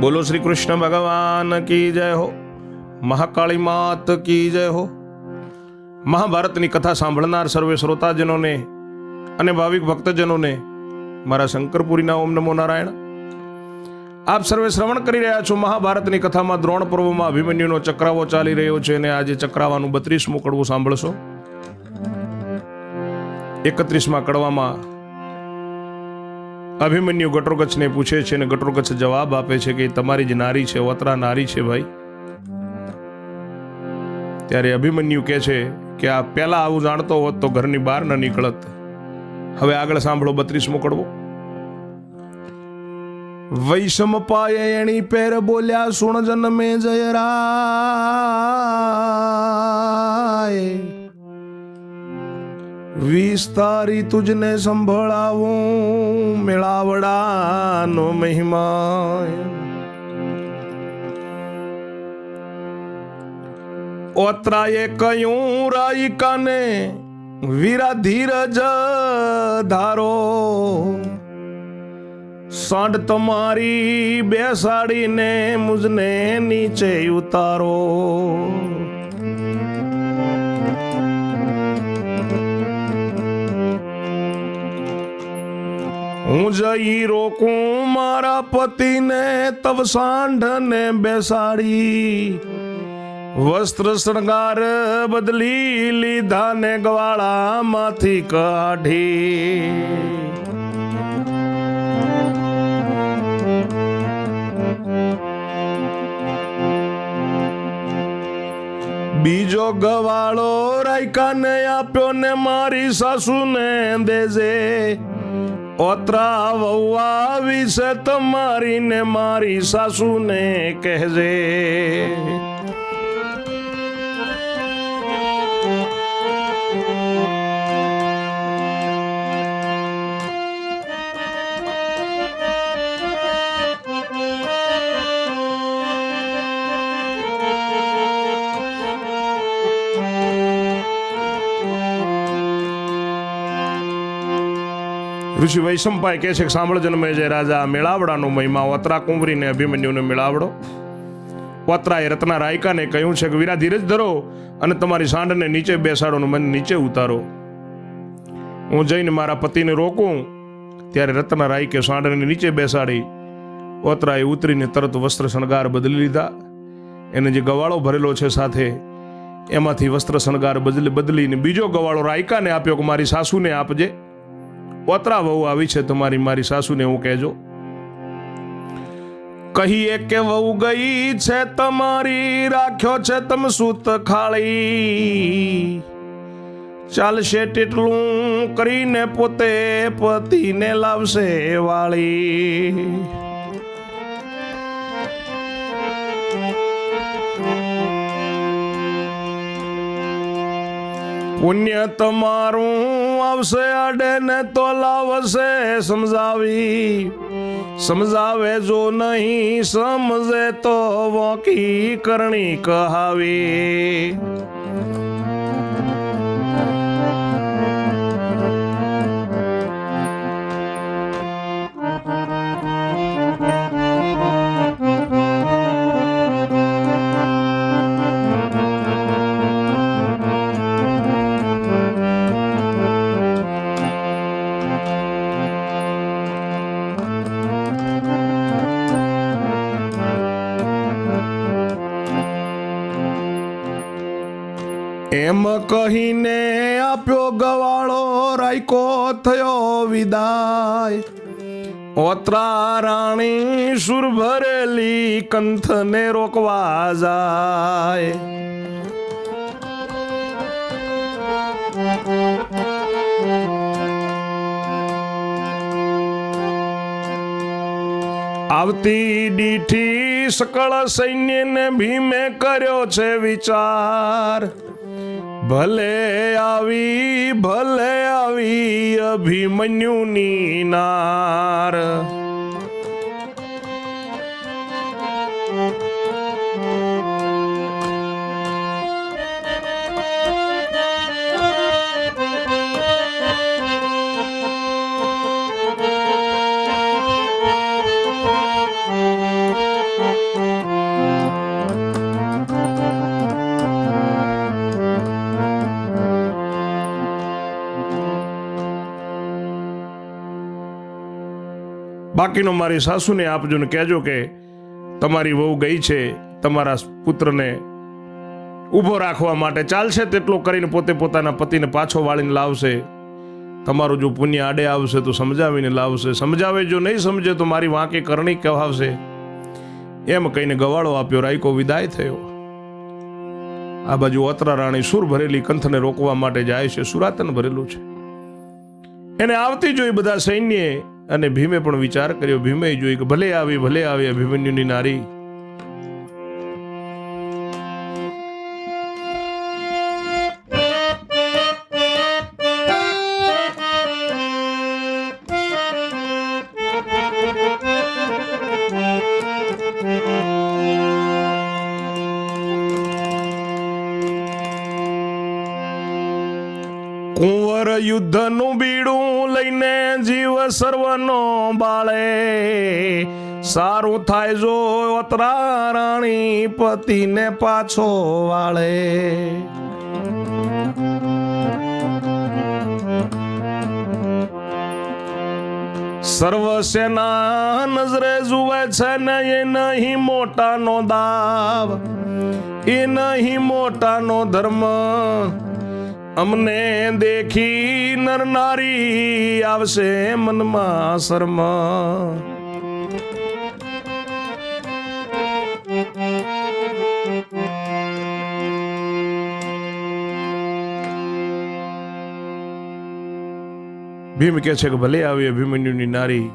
બોલો શ્રી કૃષ્ણ ભગવાન કી જય હો? મહાકાળી માત કી જય હો? મહાભારતની કથા સાંભળનાર સર્વે શ્રોતાજનોને અને ભાવિક ભક્તજનોને મારા શંકરપુરીના ઓમ નમો નારાયણ. આપ સર્વે શ્રવણ કરી રહ્યા છો મહાભારતની કથામાં દ્રોણ પર્વમાં અભિમન્યુનો ચક્રાવો ચાલી રહ્યો છે અને આજે ચક્રાવાનું બત્રીસમું કડવું સાંભળશો. એકત્રીસમાં કડવામાં અભિમન્યુ ગટોગચ્છને પૂછે છે અને ગટોગચ્છ જવાબ આપે છે કે તમારી જ નારી છે, વતરા નારી છે ભાઈ. ત્યારે અભિમન્યુ કહે છે કે આ પહેલા આવું જાણતો હોત તો ઘરની બહાર ન નીકળત. હવે આગળ સાંભળો બત્રીસમો કડવો વૈષમ પાય એણી પેર બોલ્યા, સુણ જન્મે જય રાય વિસ્તારી તુજને સંભળાવું મેળાવડાનો મહિમા. ઓત્રાએ કયું રાયકાને વીરા ધીરજ ધારો. સાંડ તમારી બેસાડીને મુજને નીચે ઉતારો. હું જઈ રોકું મારા પતિને, તવ સાંઢને બેસાડી. વસ્ત્ર શણગાર બદલી લીધા ને ગવાળામાંથી કાઢી. બીજો ગવાળો રાયકાને આપ્યો ને મારી સાસુને દેજે. ઓત્રા વહુઆ વિશે તમારી ને મારી સાસુને કહેજે. ઋષિ વૈશંપાય કહે છે કે સાંભળ જન્મે જે રાજા મેળાવડાનો મહિમા, વત્રા કુંવરીને અભિમન્યુને મેળાવડો. વત્રાએ રત્ના રાયકાને કહ્યું છે કે વીરા ધીરજ ધરો અને તમારી સાંઢને નીચે બેસાડો મન નીચે ઉતારો. હું જઈને મારા પતિને રોકું. ત્યારે રત્ના રાયકે સાંઢને નીચે બેસાડી. ઓતરાએ ઉતરીને તરત વસ્ત્ર શણગાર બદલી લીધા. એને જે ગવાળો ભરેલો છે સાથે, એમાંથી વસ્ત્ર શણગાર બદલી બદલીને બીજો ગવાળો રાયકાને આપ્યો કે મારી સાસુને આપજે. ઓતરા વહુ આવી છે તમારી, મારી સાસુને એવું કહેજો. કહીએ કે વહુ ગઈ છે તમારી, રાખ્યો છે તમ સૂત ખાળી. ચાલશે તેટલું કરીને પોતે પતિને લાવશે વાળી. પુણ્ય તમારું આવશે અડે ને તો લાવશે, સમજાવી. સમજાવે જો નહીં, સમજે તો વોકી કરણી કહાવી. એમ કહીને આપ્યો ગવાળો રાયકો થયો વિદાય. ઓત્રા રાણી સુર ભરેલી કંથને રોકવા જાય. આવતી દીઠી સકળ સૈન્યને ભીમે કર્યો છે વિચાર. ભલે આવી ભલે આવી અભિમન્યુની નાર. બાકીનો મારી સાસુને આપજો ને કહેજો કે તમારી વહુ ગઈ છે, તમારા પુત્રને ઊભો રાખવા માટે ચાલશે તેટલો કરીને પોતે પોતાના પતિને પાછો વાળીને લાવશે. તમારું જો પુણ્ય આડે આવશે તો સમજાવીને લાવશે. સમજાવે જો નહીં સમજે તો મારી વાંકે કરણી કહેવાશે. એમ કહીને ગવાળો આપ્યો, રાયકો વિદાય થયો. આ બાજુ અત્રા રાણી સુર ભરેલી કંથને રોકવા માટે જાય છે, સુરાતન ભરેલું છે. એને આવતી જોઈ બધા સૈન્યે અને ભીમે પણ વિચાર કર્યો ભીમે જોઈ કે ભલે આવી ભલે આવી અભિમન્યુની નારી પતિને પાછો વાળે. સર્વ સેના નજરે જુએ છે ને એ નહીં મોટાનો દાવ, એ નહીં મોટાનો ધર્મ. અમને દેખી નર નારી આવશે મનમાં શર્મ. ભીમ કહે છે કે ભલે આવી અભિમન્યુની નારી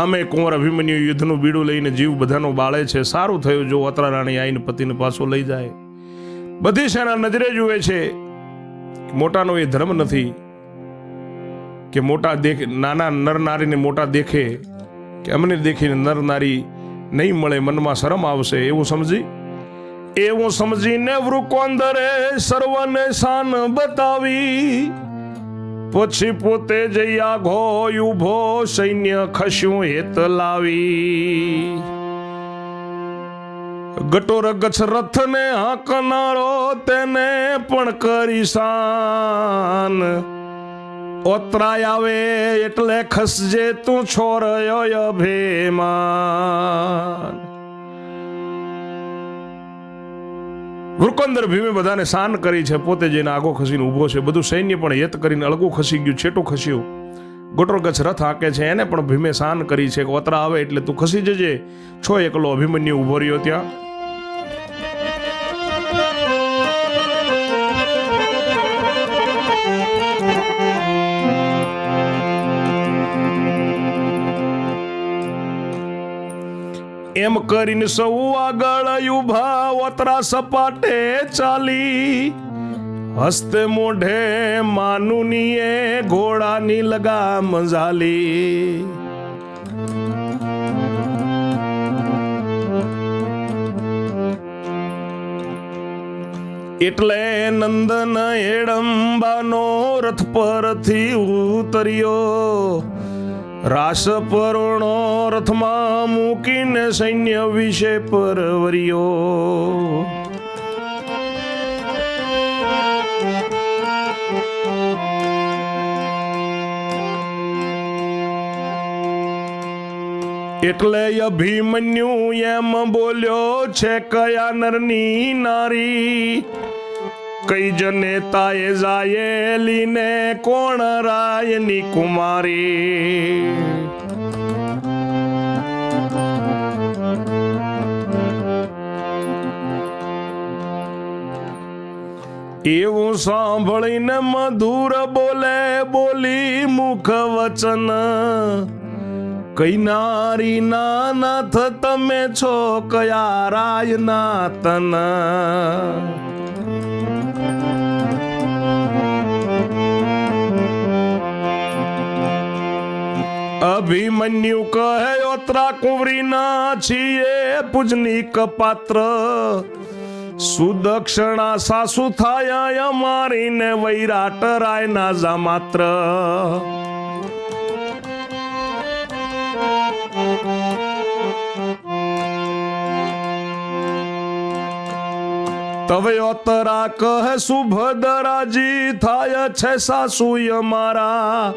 આમે કુંવર અભિમન્યુ યુદ્ધનું બીડું લઈને જીવ બધાનો બાળે છે, સારું થયું જો અતરા રાણી આવીને પતિને પાછો લઈ જાય. બધી સેના નજરે જુએ છે મોટાનો એ ધર્મ નથી કે મોટા દેખ, નાના નર નારીને મોટા દેખે કે અમને દેખીને નર નારી નહીં મળે, મનમાં શરમ આવશે, એવું સમજી? એવું સમજીને વૃકોંદરે સર્વને શાન બતાવી પછી પોતે જઈ આઘો ઊભો સૈન્ય ખસ્યું હેત લાવી. ગટોર ગચ્છ રથને હાંકનારો તેને પણ કરી શાન. ઓતરાય આવે એટલે ખસજે તું છોરયો અભિમાન. વૃકોંદર ભીમે બધાને શાન કરી છે. પોતે જઈને આગો ખસીને ઊભો છે. બધું સૈન્ય પણ યત કરીને અળગું ખસી ગયું, છેટું ખસ્યું. ગોટરો ગચ્છ રથ હાકે છે. એને પણ ભીમે શાન કરી છે. કે ઓતરા આવે એટલે તું ખસી જજે. છો એકલો અભિમન્યુ ઊભો રહ્યો ત્યાં. એમ કરીને સૌ આગળ ઊભા ઓતરા સપાટે ચાલી. હસ્તે મોઢે માનુનીએ ઘોડાની લગામ ઝાલી. એટલે નંદન હેડંબાનો રથ પરથી ઉતર્યો. રાસ પરોણો રથમાં મૂકીને સૈન્ય વિશે પરવર્યો. એટલે અભિમન્યુ એમ બોલ્યો છે, કયા નરની નારી? કઈ જનેતાએ જાયેલીને કોણ રાયની કુમારી? એવું સાંભળીને મધુર બોલે, બોલી મુખ વચન કઈ નારી ના નાથ તમે છો, કયા રાય ના તન અભિમન્યુ કહે, ઓત્રા કુંવરીના છીએ, પૂજનીક પાત્ર. સુદક્ષણા સાસુ થાય, અમારીને વૈરાટ રાય ના જા માત્ર. તવે ઓતરા કહે સુભદરાજી થાય છે સાસુય મારા.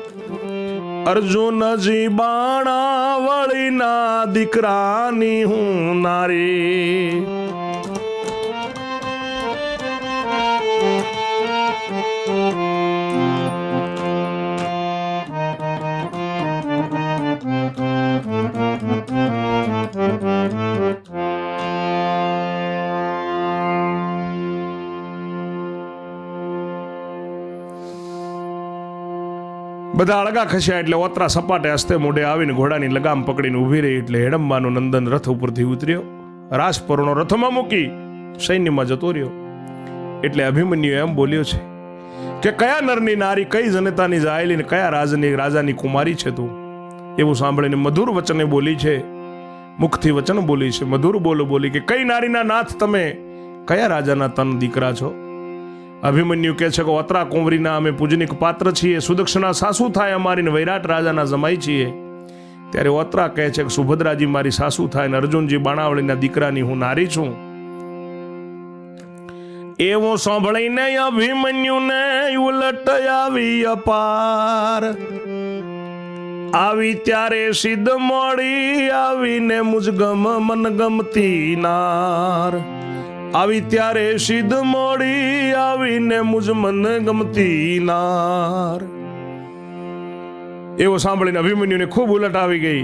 અર્જુનજી બાણાવળીના દીકરાની હું નારી. બધા અળગા ખસ્યા એટલે ઓતરા સપાટે હસ્તે મોઢે આવીને ઘોડાની લગામ પકડીને ઊભી રહી એટલે હેડમ્બાનું નંદન રથ ઉપરથી ઉતર્યો. રાસપરોનો રથમાં મૂકી સૈન્યમાં જતો રહ્યો. એટલે અભિમન્યુ એમ બોલ્યો છે કે કયા નરની નારી કઈ જનતાની જાયેલી ને કયા રાજની રાજાની કુમારી છે તું? એવું સાંભળીને મધુર વચને બોલી છે. મુખથી વચન બોલી છે. મધુર બોલો બોલી કે કઈ નારીના નાથ તમે? કયા રાજાના તન દીકરા છો? અભિમન્યુ કહે છે કે ઓતરા કુંવરીના અમે પૂજનિક પાત્ર છીએ. સુદક્ષના સાસુ થાય અમારી વૈરાટ રાજાના જમાઈ છીએ. ત્યારે ઓતરા કહે છે કે સુભદ્રાજી મારી સાસુ થાય ને અર્જુનજી બાણાવળીના દીકરાની હું નારી છું. એવો સાંભળીને અભિમન્યુને ઉલટ આવી અપાર. આવી ત્યારે સિદ્ધ મળી આવીને મુજગમ મનગમતી નાર. આવી ત્યારે સિદ્ધ મોડી આવીને મુજ મન ગમતી નાર. એવો સાંભળીને અભિમન્યુને ખૂબ ઉલટ આવી ગઈ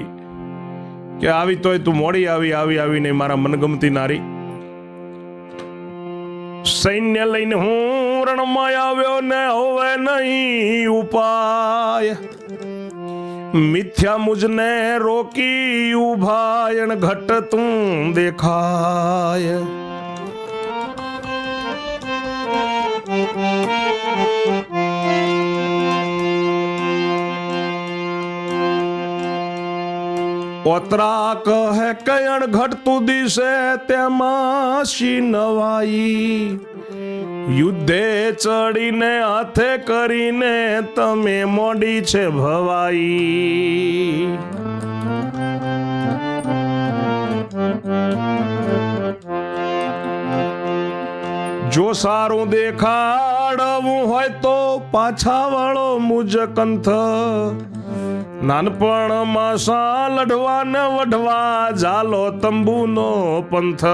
કે આવી તોય તું મોડી આવી આવી, આવીને મારા મનગમતી નારી. સૈન્ય લઈને હું રણમાં આવ્યો ને હવે નહીં ઉપાય. મિથ્યા મુજને રોકી ઉભાયણ ઘટ તું દેખાય. ઓતરા કહે, કયણ ઘટતું દિશે તેમાં શી નવાઈ યુદ્ધે ચડીને હાથે કરીને તમે મોડી છે ભવાઈ. જો સારું દેખાડવું હોય તો પાછા વાળો મુજ કંથ. નાનપણમાં સા લઢવા ને વઢવા જાલો તંબુનો પંથ.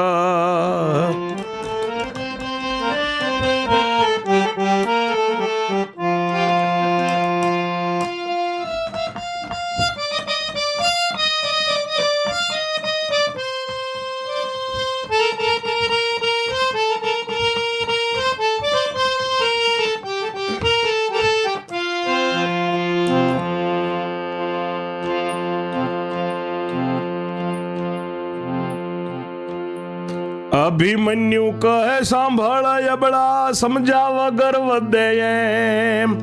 અભિમન્યુ કહે, સાંભળ અબળા સમજા વગર વધે એમ.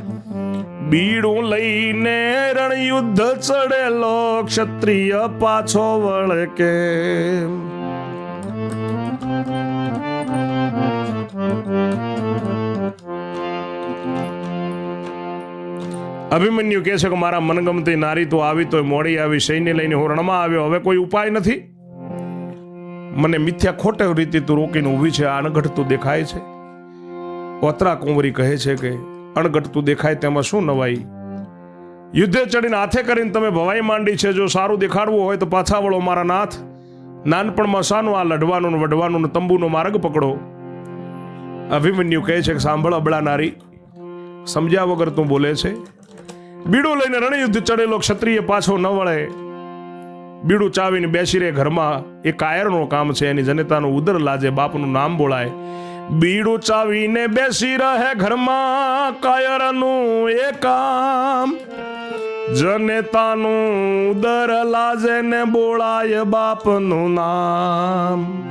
બીડું લઈને રણયુદ્ધ ચડેલો, ક્ષત્રિય પાછો વળકે અભિમન્યુ કહે છે કે મારા મનગમતી નારી તો આવી તો મોડી આવી સૈન્ય લઈને હું રણમાં આવ્યો. હવે કોઈ ઉપાય નથી? મને મિથ્યા ખોટે રીતે તું રોકીને ઊભી છે, આ અણઘટતું દેખાય છે? વત્રા કુંવરી કહે છે કે અણઘટતું દેખાય તેમાં શું નવાઈ? યુદ્ધે ચડીને હાથે કરીને તમે ભવાઈ માંડી છે, જો સારું દેખાડવું હોય તો પાછા વળો મારા નાથ. નાનપણમાં શાનું આ લડવાનું વઢવાનું તંબુનો માર્ગ પકડો. અભિમન્યુ કહે છે કે, સાંભળ અબળા નારી, સમજ્યા વગર તું બોલે છે. બીડો લઈને રણયુદ્ધ ચડેલો ક્ષત્રિય પાછો ન વળે. બીડું ચાવીને બેસી રહે ઘરમાં. એ કાયરનું કામ છે, એની જનતાનું ઉદર લાજે, બાપનું નામ બોલાય. બીડું ચાવીને બેસી રહે ઘરમાં, કાયરનું એ કામ. જનેતાનું ઉદર લાજે ને બોળાય બાપનું નામ.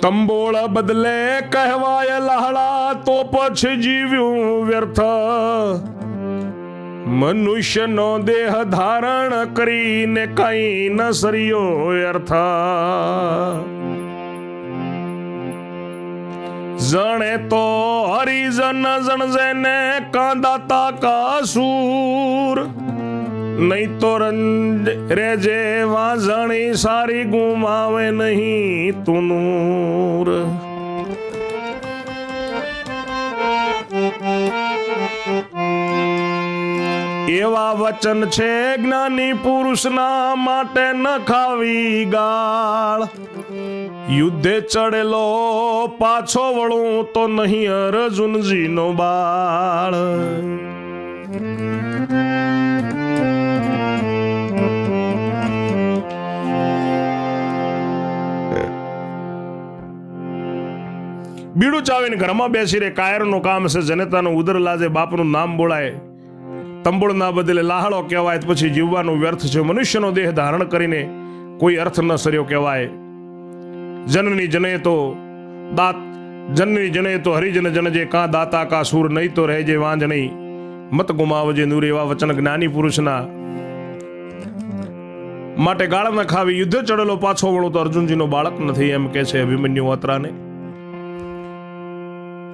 તંબોળ બદલે કહેવાય લહડા, તો પછી જીવ્યું વ્યર્થ. મનુષ્યનો દેહ ધારણ કરીને કઈ ન સરિયો અર્થ જણે તો હરિજન જણજે ને કાંદાતા કાસૂર નહીં તો રંજ રેજે વાજણી સારી ગુમાવે નહીં તુનુર વચન છે જ્ઞાની પુરુષના માટે ન ખાવી ગાળ. યુદ્ધે ચડેલો પાછો વળું તો નહીં અર્જુનજીનો બાળ. બીડું ચાવીને ઘરમાં બેસી રે કાયરનું કામ છે, જનેતાનું ઉદર લાજે બાપનું નામ બોલાય. તંબુળ ના બદલે લાહળો કહેવાય પછી જીવવાનું વ્યર્થ છે. મનુષ્યનો દેહ ધારણ કરીને કોઈ અર્થ ન સર્યો કહેવાય. જનની જને તો દાત, જનની જને તો હરિજન જન જે કાં દાતા કા સૂર નહીં તો રહેજે વાંજ નહીં. મત ગુમાવજે નૂર એવા વચન જ્ઞાની પુરુષના. માટે ગાળ ન ખાવી યુદ્ધ ચડેલો પાછો વળો તો અર્જુનજીનો બાળક નથી એમ કે છે અભિમન્યુ અત્રાને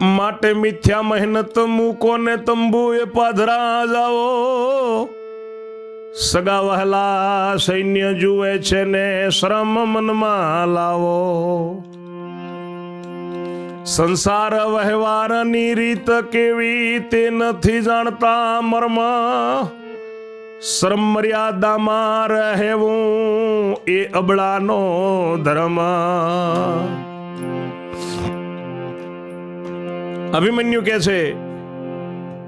માટે મિથ્યા મહેનત મૂકો ને તંબુ એ પાધરા જાઓ સગા વહલા સૈન્ય જુએ છે ને શ્રમ મનમાં લાવો. સંસાર વહેવારની રીત કેવી તે નથી જાણતા મર્મ. શ્રમ મર્યાદામાં રહેવું એ અબળાનો ધર્મ. અભિમન્યુ કહે છે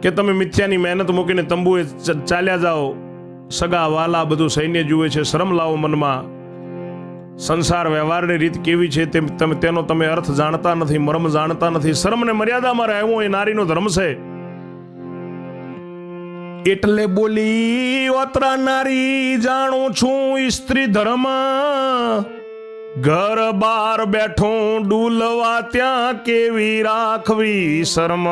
કે તમે મિથ્યાની મહેનત મૂકીને તંબુએ ચાલ્યા જાઓ. સગા, વાલા, બધું સૈન્ય જુએ છે. શરમ લાવો મનમાં. સંસાર વ્યવહારની રીત કેવી છે તેમ તમે, તેનો તમે અર્થ જાણતા નથી, મરમ જાણતા નથી. શરમને મર્યાદામાં રહેવું એ નારીનો ધર્મ છે. એટલે બોલી, ઓતરા નારી, જાણું છું સ્ત્રી ધર્મ. ઘર બાર બેઠો ડૂલવા ત્યાં કેવી રાખવી શરમ?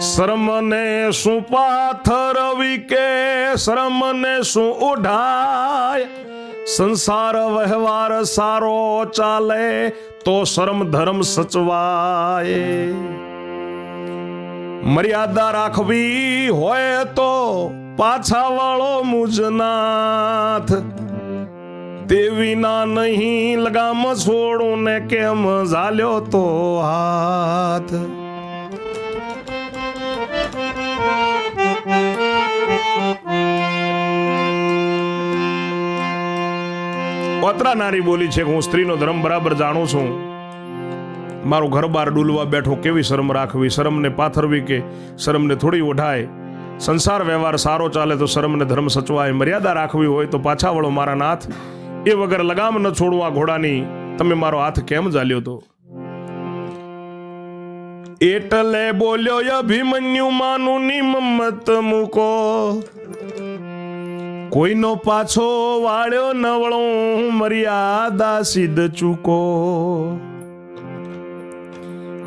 શરમને શું પાથરવી કે શરમને શું ઉઢાય? સંસાર વ્યવહાર સારો ચાલે તો શરમ ધર્મ સચવાય. મર્યાદા રાખવી હોય તો પાછા વાળો મુજનાથ. તે વિના નહીં લગામ છોડું ને કેમ ઝાલ્યો તો હાથ? પત્રા નારી બોલી છે હું સ્ત્રીનો ધર્મ બરાબર જાણું છું. મારું ઘર બાર ડૂલવા બેઠો કેવી શરમ રાખવી? શરમને પાથરવી કે શરમને થોડી ઓઢાય? સંસાર વ્યવહાર સારો ચાલે તો શરમને ધર્મ સચવાય. મર્યાદા રાખવી હોય તો પાછા વળો મારા નાથ. એ વગર લગામ ન છોડું આ ઘોડાની તમે મારો હાથ કેમ ચાલ્યો તો? એટલે બોલ્યો, અભિમન્યુ માનું નિમત મૂકો. કોઈનો પાછો વાળ્યો નવળો મર્યાદા સિદ્ધ ચૂકો.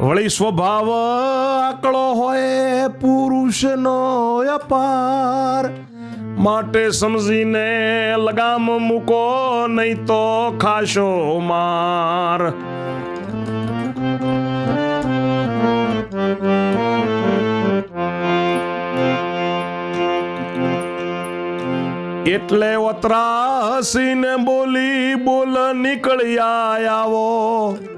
વળી સ્વભાવ આકળો હોય પુરુષનો અપાર. માટે સમજીને લગામ મૂકો નહીં તો ખાશો માર. એટલે ઓતરા બોલી બોલ નીકળ્યા આવો.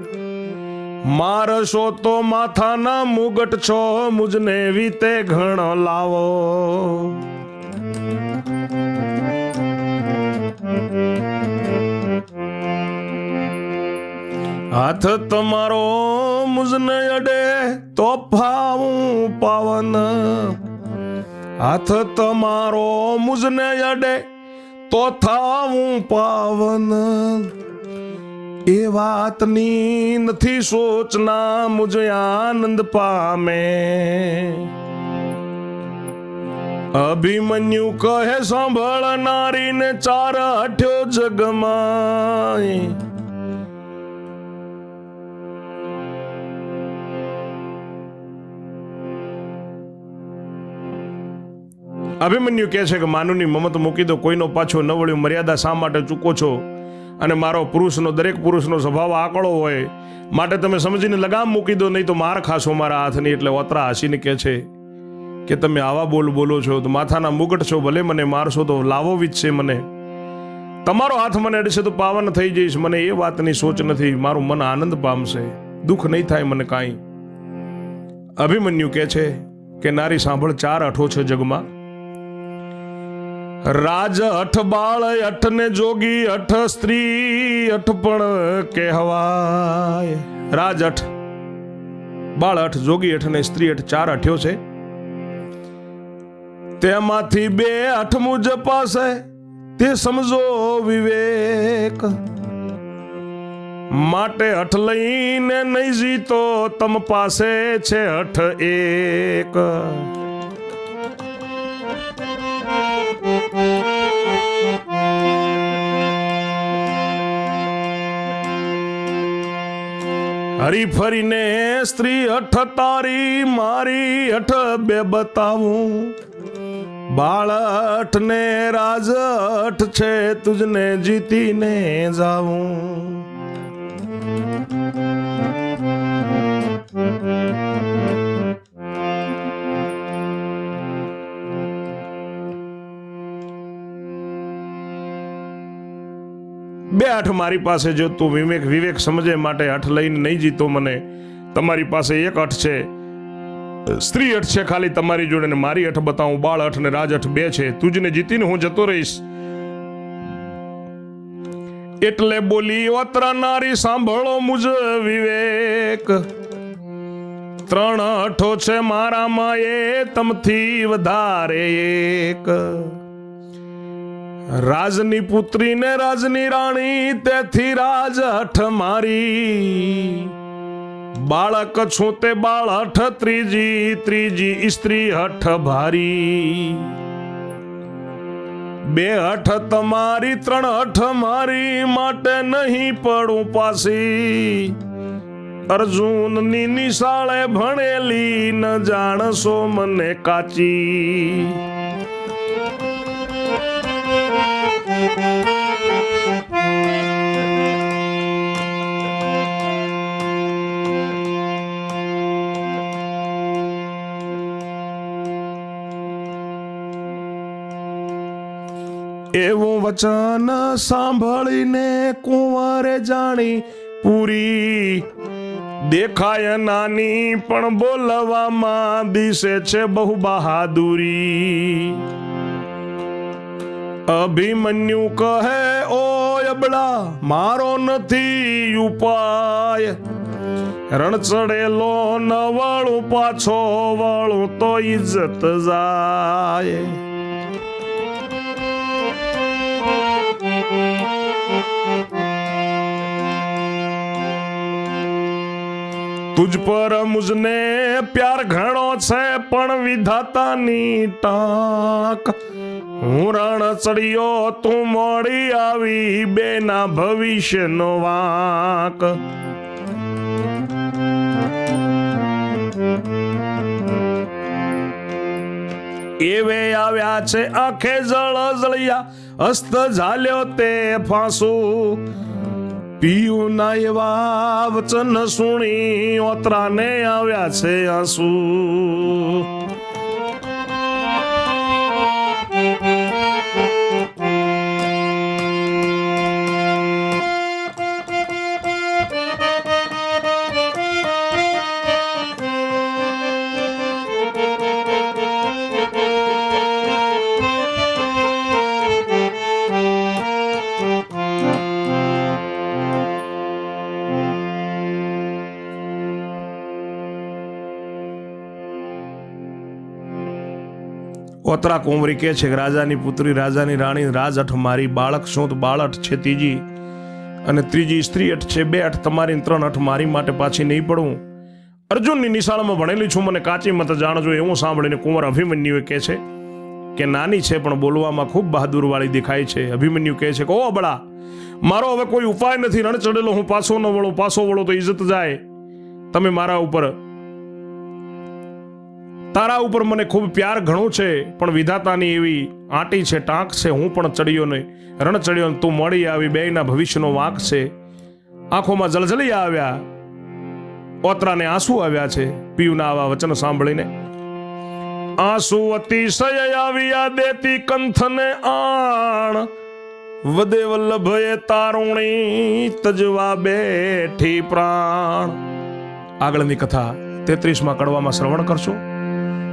મારશો તો માથાના મુગટ છો, મુજને વીતે ઘણો લાવો. હાથ તમારો મુજને અડે તો ફાવું પાવન. હાથ તમારો મુજને અડે તો થાવું પાવન. એ વાતની નથી સોચના, મુજે આનંદ પામે. અભિમન્યુ કહે સાંભળનારીને ચાર અઠ્યો જગમાય. અભિમન્યુ કહે છે કે, માનુની મમત મૂકી દો, કોઈનો પાછો ન વળ્યો, મર્યાદા શા માટે ચૂકો છો? અને મારો પુરુષનો, દરેક પુરુષનો સ્વભાવ આકળો હોય, માટે તમે સમજીને લગામ મૂકી દો, નહીં તો માર ખાશો મારા હાથની, એટલે ઓતરા હસીને કહે છે કે તમે આવા બોલ બોલો છો, તો માથાના મુગટ છો, ભલે મને મારશો તો લાવો વીજશે મને. તમારો હાથ મને અડશે તો પાવન થઈ જઈશ, મને એ વાતની સોચ નથી, મારું મન આનંદ પામશે, દુઃખ નહીં થાય મને કાંઈ. અભિમન્યુ કહે છે કે, નારી સાંભળ, ચાર અઠો છે જગમાં રાજ અઠ બાળ, અઠ ને જોગી, અઠ સ્ત્રી, અઠ પણ કહેવાય. રાજ અઠ, બાળ અઠ, જોગી અઠ ને સ્ત્રી અઠ ચાર અઠ્યો છે. તેમાંથી બે અઠ મુજબ પાસે, તે સમજો વિવેક. માટે અઠ લઈને નહીં જીતો, તમ પાસે છે અઠ એક. હરી ફરીને સ્ત્રી અઠ તારી મારી અઠ બે બતાવું. બાળઠ ને રાજઠ છે, તુજને જીતીને જાવું. બે આઠ મારી પાસે જો તું વિવેક વિવેક સમજે માટે અઠ લઈને નહીં જીતો મને, તમારી પાસે એક અઠ છે. સ્ત્રી અઠ છે ખાલી તમારી જોડે ને મારી અઠ બતાવું, બાળ અઠ ને રાજ અઠ બે છે. તુજને જીતીને હું જતો રહીશ. એટલે બોલી ઓતરા નારી સાંભળો મુજ વિવેક. ત્રણ અઠો છે મારામાં એ તમથી વધારે એક. રાજની પુત્રી ને રાજની રાણી, તેથી રાજ હઠ મારી. બાળક છું તે બાળ હઠ ત્રીજી ત્રીજી સ્ત્રી હઠ ભારી. બે હઠ તમારી, ત્રણ હઠ મારી, માટે નહીં પડું પાસી. અર્જુનની નિશાળે ભણેલી, ન જાણશો મને કાચી. વચન સાંભળીને કુંવરે જાણી પૂરી. દેખાય નાની, પણ બોલવામાં દિશે છે બહુ બહાદુરી. અભિમન્યુ કહે ઓ અબડા મારો નથી ઉપાય. રણ ચડેલો ન પાછો વળું તો ઇજ્જત જાય. તુજ પર મુજને પ્યાર ઘણો છે, પણ વિધાતાની ટાંક. હું રણ ચડ્યો તું મોડી આવી, બેના ભવિષ્યનો વાંક. એવે આવ્યા છે, આંખે જળ જળિયા હસ્ત ઝાલ્યો તે ફાંસું. પીયું ના એવા વચન સુણી ઓતરાને આવ્યા છે આંસુ. ઓતરા કોમરી કે છે કે રાજાની પુત્રી, રાજાની રાણી રાજ અઠ મારી, બાળક શું તો બાળ અઠ છે ત્રીજી. અને ત્રીજી સ્ત્રી અઠ છે, બે અઠ, તમારી ત્રણ અઠ મારી માટે પાછી નહીં પડવું. અર્જુનની નિશાળમાં ભણેલી છું, મને કાચી મત જાણજો, એવું સાંભળીને કુંવર અભિમન્યુએ કહે છે કે નાની છે, પણ બોલવામાં ખૂબ બહાદુર વાળી દેખાય છે. અભિમન્યુ કહે છે કે, ઓ બળા, મારો હવે કોઈ ઉપાય નથી રણ ચડેલો હું પાછો ન વળો, પાછો વળો તો ઇજ્જત જાય. તમે મારા ઉપર તારા ઉપર મને ખૂબ પ્યાર ઘણો છે, પણ વિધાતાની એવી આંટી છે, ટાંક છે, હું પણ ચડ્યો નહીં રણ ચડ્યો ને તું મળી આવી બેયના ભવિષ્યનો વાંક છે. આંખોમાં જલજલી આવ્યા, ઓતરાને આંસુ આવ્યા છે, પીયુના આવા વચન સાંભળીને. આંસુ અતિશય આવ્યા દેતી કંથને આણ વદે વલ્લભએ તારુણી તજવા બેઠી પ્રાણ. આગળની કથા તેત્રીસમાં કડવામાં શ્રવણ કરશો?